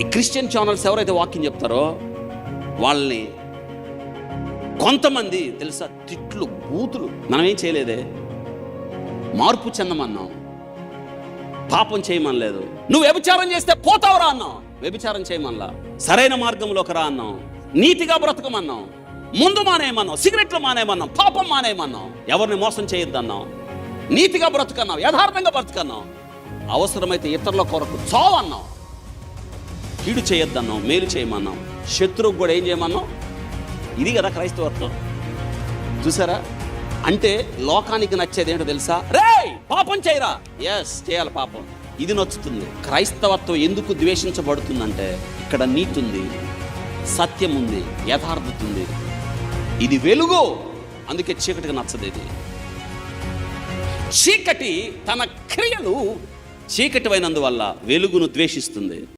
ఈ Christian channels ఎవరైతే వాక్యం చెప్తారో వాళ్ళని కొంతమంది తెలుసా తిట్లు బూతులు. మనం ఏం చేయలేదే? మార్పు చెందమన్నాం. పాపం చేయమనలేదు. నువ్వు వ్యభిచారం చేస్తే పోతావురా అన్నావు వ్యభిచారం చేయమనలా. సరైన మార్గంలోకి రా అన్నాం. నీతిగా బ్రతకమన్నాం. ముందు మానేయమన్నాం. సిగరెట్లు మానేయమన్నాం. పాపం మానేయమన్నాం. ఎవరిని మోసం చేయొద్దన్నాం. నీతిగా బ్రతకన్నాం. యథార్థంగా బ్రతకన్నాం. అవసరమైతే ఇతరుల కొరకు చావన్నాం. కీడు చేయొద్దన్నాం మేలు చేయమన్నాం శత్రువుకు కూడా ఏం చేయమన్నాం ఇది కదా క్రైస్తవత్వం చూసారా? అంటే లోకానికి నచ్చేది ఏంటో తెలుసా? రే పాపం చేయరా? ఎస్ చేయాలి పాపం. ఇది నచ్చుతుంది. క్రైస్తవత్వం ఎందుకు ద్వేషించబడుతుందంటే ఇక్కడ నీతి ఉంది సత్యం ఉంది యథార్థత ఉంది. ఇది వెలుగు. అందుకే చీకటికి నచ్చదు ఇది. చీకటి తన క్రియలు చీకటివైనందువల్ల వెలుగును ద్వేషిస్తుంది.